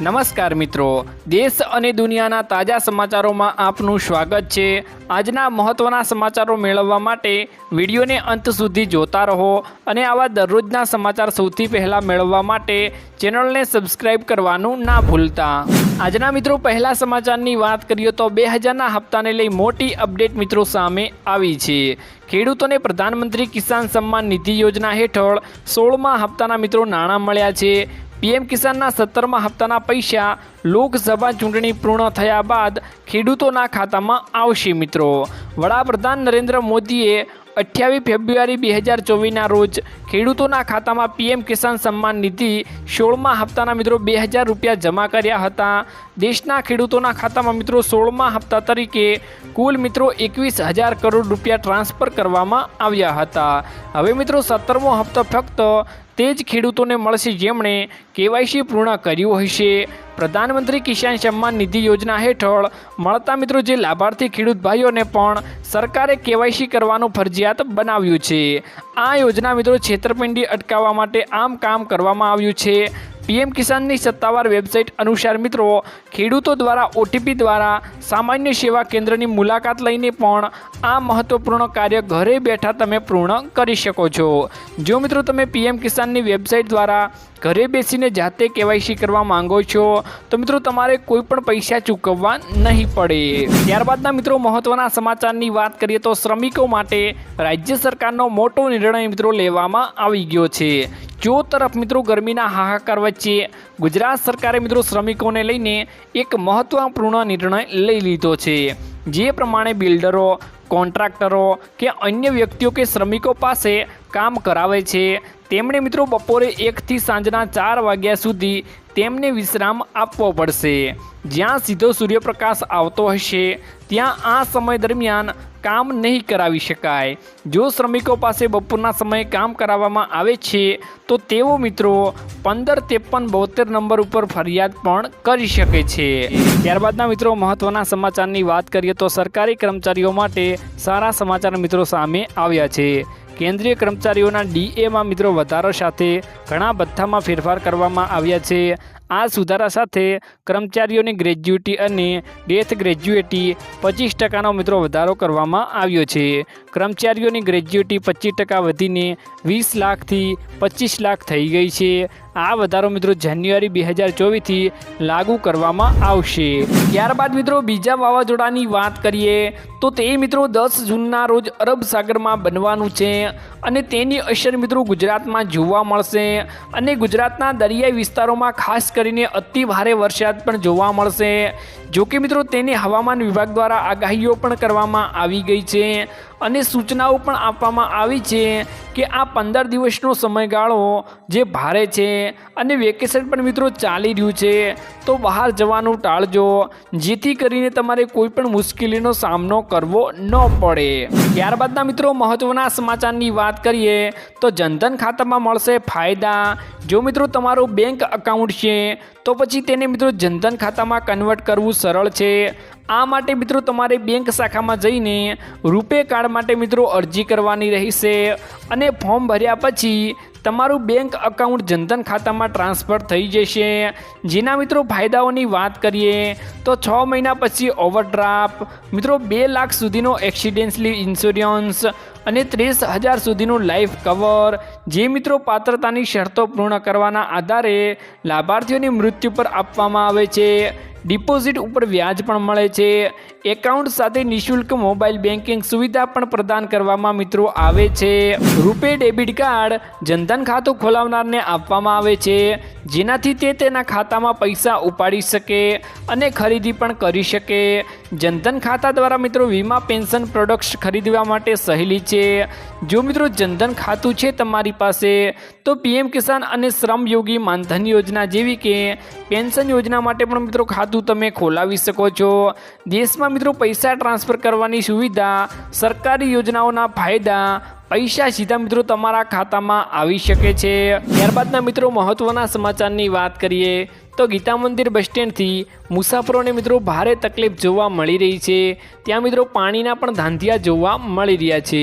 નમસ્કાર મિત્રો. દેશ અને દુનિયાના તાજા સમાચારોમાં આપનું સ્વાગત છે. આજના મહત્ત્વના સમાચારો મેળવવા માટે વિડીયોને અંત સુધી જોતા રહો અને આવા દરરોજના સમાચાર સૌથી પહેલાં મેળવવા માટે ચેનલને સબસ્ક્રાઇબ કરવાનું ના ભૂલતા. આજના મિત્રો, પહેલા સમાચારની વાત કરીએ તો બે હજારના હપ્તાને લઈ મોટી અપડેટ મિત્રો સામે આવી છે. ખેડૂતોને પ્રધાનમંત્રી કિસાન સન્માન નિધિ યોજના હેઠળ સોળમા હપ્તાના મિત્રો નાણાં મળ્યા છે. પીએમ કિસાનના સત્તરમા હપ્તાના પૈસા લોકસભા ચૂંટણી પૂર્ણ થયા બાદ ખેડૂતોના ખાતામાં આવશે મિત્રો. વડાપ્રધાન નરેન્દ્ર મોદીએ અઠ્યાવીસ ફેબ્રુઆરી બે હજાર ચોવીસના રોજ ખેડૂતોના ખાતામાં પીએમ કિસાન સન્માન નિધિ સોળમા હપ્તાના મિત્રો બે હજાર રૂપિયા જમા કર્યા હતા. દેશના ખેડૂતોના ખાતામાં મિત્રો સોળમા હપ્તા તરીકે કુલ મિત્રો એકવીસ હજાર કરોડ રૂપિયા ટ્રાન્સફર કરવામાં આવ્યા હતા. હવે મિત્રો સત્તરમો હપ્તો ફક્ત તે જ ખેડૂતોને મળશે જેમણે કેવાયસી પૂર્ણ કર્યું હશે. પ્રધાનમંત્રી કિસાન સન્માન નિધિ યોજના હેઠળ મળતા મિત્રો જે લાભાર્થી ખેડૂત ભાઈઓને પણ સરકારે કેવાયસી કરવાનું ફરજિયાત બનાવ્યું છે. આ યોજના મિત્રો છેતરપિંડી અટકાવવા માટે આમ કામ કરવામાં આવ્યું છે. પીએમ કિસાનની સત્તાવાર વેબસાઇટ અનુસાર મિત્રો, ખેડૂતો દ્વારા ઓટીપી દ્વારા સામાન્ય સેવા કેન્દ્રની મુલાકાત લઈને પણ આ મહત્વપૂર્ણ કાર્ય ઘરે બેઠા તમે પૂર્ણ કરી શકો છો. જો મિત્રો તમે પીએમ કિસાનની વેબસાઇટ દ્વારા ઘરે બેસીને જાતે કેવાયસી કરવા માંગો છો, તો મિત્રો તમારે કોઈ પણ પૈસા ચૂકવવા નહીં પડે. ત્યારબાદના મિત્રો મહત્વના સમાચારની વાત કરીએ તો શ્રમિકો માટે રાજ્ય સરકારનો મોટો નિર્ણય મિત્રો લેવામાં આવી ગયો છે. જો તરફ મિત્રો ગરમીના હાહાકાર વચ્ચે ગુજરાત સરકારે મિત્રો શ્રમિકોને લઈને એક મહત્વપૂર્ણ નિર્ણય લઈ લીધો છે. જે પ્રમાણે બિલ્ડરો કોન્ટ્રાક્ટરો કે અન્ય વ્યક્તિઓ કે શ્રમિકો પાસે કામ કરાવે છે. તેમણે મિત્રો બપોરે એકથી સાંજના ચાર વાગ્યા સુધી તેમને વિશ્રામ આપવો પડશે. જ્યાં સીધો સૂર્યપ્રકાશ આવતો હશે, ત્યાં આ સમય દરમિયાન કામ નહીં કરાવી શકાય. જો શ્રમિકો પાસે બપોરના સમયે કામ કરાવવામાં આવે છે, તો તેઓ મિત્રો પંદર ત્રેપન બોતેર નંબર ઉપર ફરિયાદ પણ કરી શકે છે. ત્યારબાદના મિત્રો મહત્ત્વના સમાચારની વાત કરીએ તો સરકારી કર્મચારીઓ માટે સારા સમાચાર મિત્રો સામે આવ્યા છે. કેન્દ્રીય કર્મચારીઓના ડીએમાં મિત્રો વધારો સાથે ઘણા ભથ્થામાં ફેરફાર કરવામાં આવ્યા છે. આ સુધારા સાથે કર્મચારીઓની ગ્રેજ્યુટી અને ડેથ ગ્રેજ્યુએટી પચીસ ટકાનો મિત્રો વધારો કરવામાં આવ્યો છે. કર્મચારીઓની ગ્રેજ્યુટી પચીસ ટકા વધીને વીસ લાખથી પચીસ લાખ થઈ ગઈ છે. આ વધારો મિત્રો જાન્યુઆરી બે હજાર ચોવીસથી લાગુ કરવામાં આવશે. ત્યારબાદ મિત્રો બીજા વાવાઝોડાની વાત કરીએ તો તે મિત્રો દસ જૂનના રોજ અરબ સાગરમાં બનવાનું છે. અને તેની અસર મિત્રો ગુજરાતમાં જોવા મળશે. અને ગુજરાતના દરિયાઈ વિસ્તારોમાં ખાસ કરીને અતિ ભારે વરસાદ પણ જોવા મળશે. જોકે મિત્રો તેની હવામાન વિભાગ દ્વારા આગાહીઓ પણ કરવામાં આવી ગઈ છે. અને સૂચનાઓ પણ આપવામાં આવી છે કે આ પંદર દિવસનો સમયગાળો જે ભારે છે અને વેકેશન પણ મિત્રો ચાલી રહ્યું છે, તો બહાર જવાનું ટાળજો, જેથી કરીને તમારે કોઈ પણ મુશ્કેલીનો સામનો કરવો ન પડે. ત્યારબાદના મિત્રો મહત્ત્વના સમાચારની વાત કરીએ, તો જનધન ખાતામાં મળશે ફાયદા. જો મિત્રો તમારું બેંક અકાઉન્ટ છે, તો પછી તેને મિત્રો જનધન ખાતામાં કન્વર્ટ કરવું સરળ છે. આ માટે મિત્રો તમારે બેંક શાખામાં જઈને રૂપે કાર્ડ માટે મિત્રો અરજી કરવાની રહેશે અને ફોર્મ ભર્યા પછી તમારું બેંક અકાઉન્ટ જનધન ખાતામાં ટ્રાન્સફર થઈ જશે. જેના મિત્રો ફાયદાઓની વાત કરીએ તો છ મહિના પછી ઓવરડ્રાફ્ટ મિત્રો બે લાખ સુધીનો એક્સિડેન્ટલી ઇન્સ્યોરન્સ અને ત્રીસ હજાર સુધીનું લાઈફ કવર જે મિત્રો પાત્રતાની શરતો પૂર્ણ કરવાના આધારે લાભાર્થીઓની મૃત્યુ પર આપવામાં આવે છે. ડિપોઝિટ ઉપર વ્યાજ પણ મળે છે. એકાઉન્ટ સાથે નિઃશુલ્ક મોબાઈલ બેન્કિંગ સુવિધા પણ પ્રદાન કરવામાં મિત્રો આવે છે. રૂપે ડેબિટ કાર્ડ જનધન ખાતું ખોલાવનારને આપવામાં આવે છે. જેનાથી તે તેના ખાતામાં પૈસા ઉપાડી શકે અને ખરીદી પણ કરી શકે. જનધન ખાતા દ્વારા મિત્રો વીમા, પેન્શન, પ્રોડક્ટ્સ ખરીદવા માટે સહેલી છે. જો મિત્રો જનધન ખાતું છે તમારી પાસે, તો પીએમ કિસાન અને શ્રમયોગી માનધન યોજના જેવી કે પેન્શન યોજના માટે પણ મિત્રો ખાતું તમે ખોલાવી શકો છો. દેશમાં મિત્રો પૈસા ટ્રાન્સફર કરવાની સુવિધા, સરકારી યોજનાઓના ફાયદા પૈસા સીધા મિત્રો તમારા ખાતામાં આવી શકે છે. ત્યારબાદના મિત્રો મહત્ત્વના સમાચારની વાત કરીએ તો ગીતા મંદિર બસ સ્ટેન્ડથી મુસાફરોને મિત્રો ભારે તકલીફ જોવા મળી રહી છે. ત્યાં મિત્રો પાણીના પણ ધાંધિયા જોવા મળી રહ્યા છે.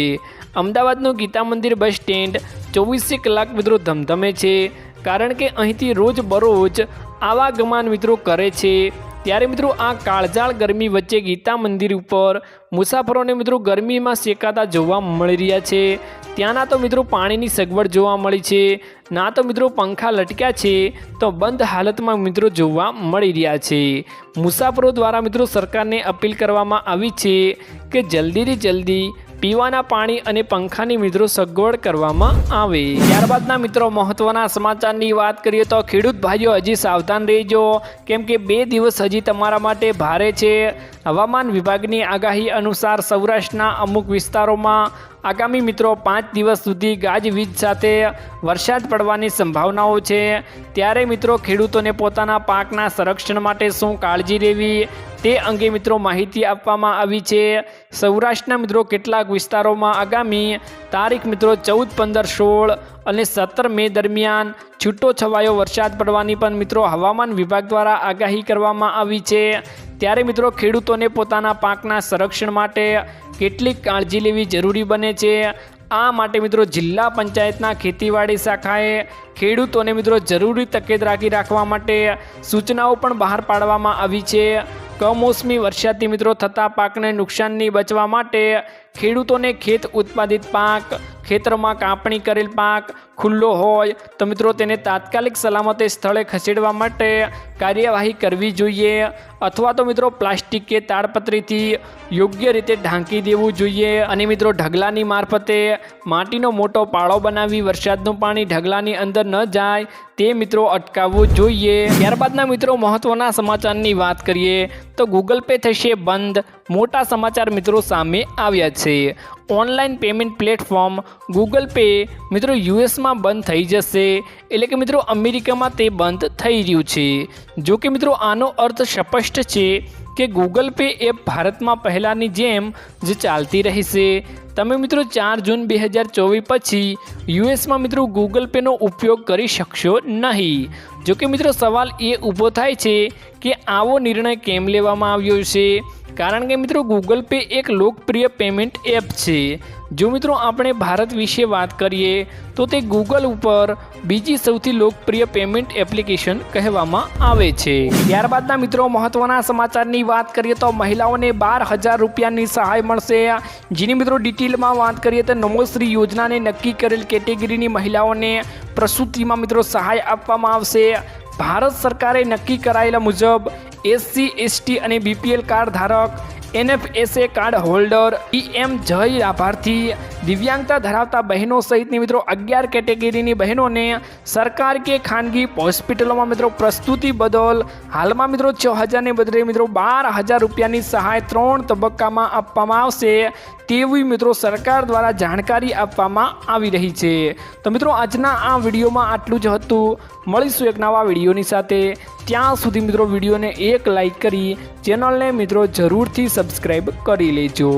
અમદાવાદનું ગીતા મંદિર બસ સ્ટેન્ડ ચોવીસે કલાક મિત્રો ધમધમે છે. કારણ કે અહીંથી રોજ બરોજ આવાગમન મિત્રો કરે છે. ત્યારે મિત્રો આ કાળઝાળ ગરમી વચ્ચે ગીતા મંદિર ઉપર મુસાફરોને મિત્રો ગરમીમાં શેકાતા જોવા મળી રહ્યા છે. ત્યાંના તો મિત્રો પાણીની સગવડ જોવા મળી છે. ના તો મિત્રો પંખા લટક્યા છે. તો બંધ હાલતમાં મિત્રો જોવા મળી રહ્યા છે. મુસાફરો દ્વારા મિત્રો સરકારને અપીલ કરવામાં આવી છે કે જલ્દીથી જલ્દી પીવાના પાણી અને પંખાની મિત્રો સગવડ કરવામાં આવે. ત્યારબાદના મિત્રો, મહત્વના સમાચારની વાત કરીએ તો ખેડૂત ભાઈઓ, હજી સાવધાન રહેજો. કેમ કે બે દિવસ હજી તમારા માટે ભારે છે. હવામાન વિભાગની આગાહી અનુસાર સૌરાષ્ટ્રના અમુક વિસ્તારોમાં આગામી મિત્રો પાંચ દિવસ સુધી ગાજવીજ સાથે વરસાદ પડવાની સંભાવનાઓ છે. ત્યારે મિત્રો ખેડૂતોને પોતાના પાકના સંરક્ષણ માટે શું કાળજી લેવી તે અંગે મિત્રો માહિતી આપવામાં આવી છે. સૌરાષ્ટ્રના મિત્રો કેટલાક વિસ્તારોમાં આગામી તારીખ મિત્રો ચૌદ, પંદર, સોળ અને સત્તર મે દરમિયાન છૂટો છવાયો વરસાદ પડવાની પણ મિત્રો હવામાન વિભાગ દ્વારા આગાહી કરવામાં આવી છે. ત્યારે મિત્રો ખેડૂતોને પોતાના પાકના સંરક્ષણ માટે કેટલીક કાળજી લેવી જરૂરી બને છે. આ માટે મિત્રો જિલ્લા પંચાયતના ખેતીવાડી શાખાએ ખેડૂતોને મિત્રો જરૂરી તકેદ રાખી રાખવા માટે સૂચનાઓ પણ બહાર પાડવામાં આવી છે. કમોસમી વરસાદથી મિત્રો થતા પાકને નુકસાનની બચવા માટે ખેડૂતોને ખેત ઉત્પાદિત પાક, ખેતરમાં કાપણી કરેલ પાક ખુલ્લો હોય તો મિત્રો તેને તાત્કાલિક સલામતે સ્થળે ખસેડવા માટે કાર્યવાહી કરવી જોઈએ અથવા તો મિત્રો પ્લાસ્ટિક કે તાડપત્રીથી યોગ્ય રીતે ઢાંકી દેવું જોઈએ. અને મિત્રો ઢગલાની મારફતે માટીનો મોટો પાળો બનાવી વરસાદનું પાણી ઢગલાની અંદર ન જાય તે મિત્રો અટકાવવું જોઈએ. ત્યારબાદના મિત્રો મહત્ત્વના સમાચારની વાત કરીએ તો ગૂગલ પે થશે બંધ મોટા સમાચાર મિત્રો સામે આવ્યા છે. Online payment platform Google Pay મિત્રો યુએસમાં બંધ થઈ જશે. એટલે કે મિત્રો અમેરિકામાં તે બંધ થઈ રહ્યું છે. જો કે મિત્રો આનો અર્થ સ્પષ્ટ છે કે ગૂગલ પે એપ ભારતમાં પહેલાંની જેમ જ ચાલતી રહેશે. તમે મિત્રો ચાર જૂન બે હજાર ચોવીસ પછી યુએસમાં મિત્રો ગૂગલ પેનો ઉપયોગ કરી શકશો નહીં. જો કે મિત્રો સવાલ એ ઊભો થાય છે કે આવો નિર્ણય કેમ લેવામાં આવ્યો છે? કારણ કે મિત્રો ગૂગલ પે એક લોકપ્રિય પેમેન્ટ એપ છે. જો મિત્રો આપણે ભારત વિશે વાત કરીએ, તો તે ગૂગલ ઉપર બીજી સૌથી લોકપ્રિય પેમેન્ટ એપ્લિકેશન કહેવામાં આવે છે. ત્યારબાદના મિત્રો મહત્વના સમાચારની વાત કરીએ તો મહિલાઓને બાર હજાર રૂપિયાની સહાય મળશે. જેની મિત્રો ડિટેલમાં વાત કરીએ તો નમોશ્રી યોજનાને નક્કી કરેલ કેટેગરીની મહિલાઓને પ્રસૂતિમાં મિત્રો સહાય આપવામાં આવશે. ભારત સરકારે નક્કી કરાયેલા મુજબ એસસી, એસટી અને બીપીએલ કાર્ડ ધારક, એનએફએસએ કાર્ડ હોલ્ડર ઈએમ જય લાભાર્થી દિવ્યાંગતા ધરાવતા બહેનો સહિતની મિત્રો અગિયાર કેટેગરીની બહેનોને સરકાર કે ખાનગી હોસ્પિટલોમાં મિત્રો પ્રસ્તુતિ બદલ હાલમાં મિત્રો છ હજારને બદલે મિત્રો બાર હજાર રૂપિયાની સહાય ત્રણ તબક્કામાં આપવામાં આવશે. તેવી મિત્રો સરકાર દ્વારા જાણકારી આપવામાં આવી રહી છે. તો મિત્રો આજના આ વિડીયોમાં આટલું જ હતું. મળીશું એક નવા વિડીયોની સાથે. ત્યાં સુધી મિત્રો વિડીયોને એક લાઈક કરી, ચેનલને મિત્રો જરૂરથી સબસ્ક્રાઈબ કરી લેજો.